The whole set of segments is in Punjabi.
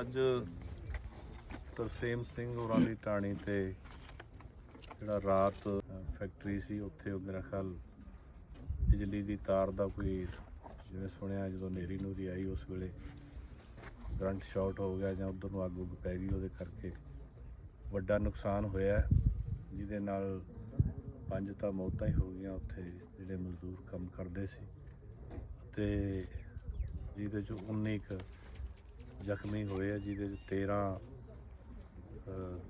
ਅੱਜ ਤਰਸੇਮ ਸਿੰਘ ਹੋਰਾਂ ਦੀ ਟਾਣੀ ਤੇ ਜਿਹੜਾ ਰਾਤ ਫੈਕਟਰੀ ਸੀ, ਉੱਥੇ ਉਹ ਮੇਰਾ ਖਿਆਲ ਬਿਜਲੀ ਦੀ ਤਾਰ ਦਾ ਕੋਈ ਜਿਵੇਂ ਸੁਣਿਆ ਜਦੋਂ ਨੇਰੀ ਨੂਰੀ ਆਈ ਉਸ ਵੇਲੇ ਕਰੰਟ ਸ਼ਾਰਟ ਹੋ ਗਿਆ ਜਾਂ ਉਧਰ ਨੂੰ ਅੱਗ ਉੱਗ ਪੈ ਗਈ, ਉਹਦੇ ਕਰਕੇ ਵੱਡਾ ਨੁਕਸਾਨ ਹੋਇਆ ਜਿਹਦੇ ਨਾਲ ਪੰਜ ਤਾਂ ਮੌਤਾਂ ਹੀ ਹੋ ਗਈਆਂ ਉੱਥੇ ਜਿਹੜੇ ਮਜ਼ਦੂਰ ਕੰਮ ਕਰਦੇ ਸੀ ਅਤੇ ਜਿਹਦੇ 'ਚੋਂ 19 ਕੁ ਜ਼ਖਮੀ ਹੋਏ ਆ, ਜਿਹਦੇ ਚ 13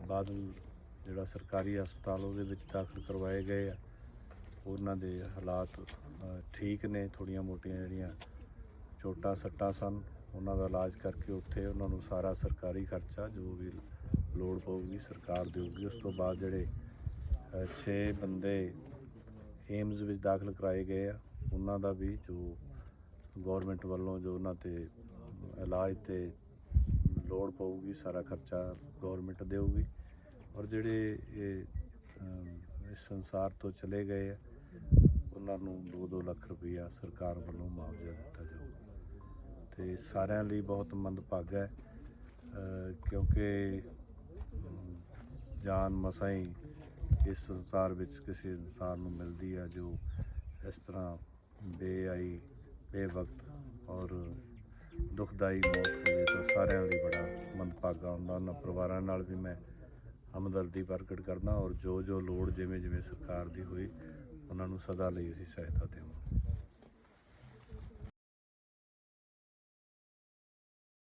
ਬਾਦਲ ਜਿਹੜਾ ਸਰਕਾਰੀ ਹਸਪਤਾਲ ਉਹਦੇ ਵਿੱਚ ਦਾਖਲ ਕਰਵਾਏ ਗਏ ਆ। ਉਹਨਾਂ ਦੇ ਹਾਲਾਤ ਠੀਕ ਨੇ ਥੋੜੀਆਂ ਮੋਟੀਆਂ ਜਿਹੜੀਆਂ ਚੋਟਾਂ ਸੱਟਾਂ ਸਨ। ਉਹਨਾਂ ਦਾ ਇਲਾਜ ਕਰਕੇ ਉੱਥੇ ਉਹਨਾਂ ਨੂੰ ਸਾਰਾ ਸਰਕਾਰੀ ਖਰਚਾ, ਜੋ ਵੀ ਲੋੜ ਪਊਗੀ ਸਰਕਾਰ ਦੇਊਗੀ। ਉਸ ਤੋਂ ਬਾਅਦ ਜਿਹੜੇ 6 ਬੰਦੇ ਏਮਜ਼ ਵਿੱਚ ਦਾਖਲ ਕਰਾਏ ਗਏ ਆ, ਉਹਨਾਂ ਦਾ ਵੀ ਜੋ ਗਵਰਨਮੈਂਟ ਵੱਲੋਂ ਜੋ ਉਹਨਾਂ ਤੇ ਇਲਾਜ ਤੇ ਲੋੜ ਪਊਗੀ, ਸਾਰਾ ਖਰਚਾ ਗਵਰਨਮੈਂਟ ਦੇਊਗੀ। ਔਰ ਜਿਹੜੇ ਇਹ ਇਸ ਸੰਸਾਰ ਤੋਂ ਚਲੇ ਗਏ ਆ, ਉਹਨਾਂ ਨੂੰ 2-2 ਲੱਖ ਰੁਪਈਆ ਸਰਕਾਰ ਵੱਲੋਂ ਮੁਆਵਜ਼ਾ ਦਿੱਤਾ ਜਾਊਗਾ। ਤੇ ਸਾਰਿਆਂ ਲਈ ਬਹੁਤ ਮੰਦਭਾਗਾ ਹੈ ਕਿਉਂਕਿ ਜਾਨ ਮਸਾਈ ਇਸ ਸੰਸਾਰ ਵਿੱਚ ਕਿਸੇ ਇਨਸਾਨ ਨੂੰ ਮਿਲਦੀ ਆ ਜੋ ਇਸ ਤਰ੍ਹਾਂ ਬੇਆਈ, ਬੇਵਕਤ ਔਰ ਦੁਖਦਾਈ ਮੌਤ ਹੋ ਜਾਏ ਤਾਂ ਸਾਰਿਆਂ ਲਈ ਬੜਾ ਮੰਦਭਾਗਾ ਹੁੰਦਾ। ਉਹਨਾਂ ਪਰਿਵਾਰਾਂ ਨਾਲ ਵੀ ਮੈਂ ਹਮਦਰਦੀ ਪ੍ਰਗਟ ਕਰਦਾ ਔਰ ਜੋ ਜੋ ਲੋੜ ਜਿਵੇਂ ਜਿਵੇਂ ਸਰਕਾਰ ਦੀ ਹੋਈ, ਉਹਨਾਂ ਨੂੰ ਸਦਾ ਲਈ ਅਸੀਂ ਸਹਾਇਤਾ ਦੇਵਾਂਗੇ।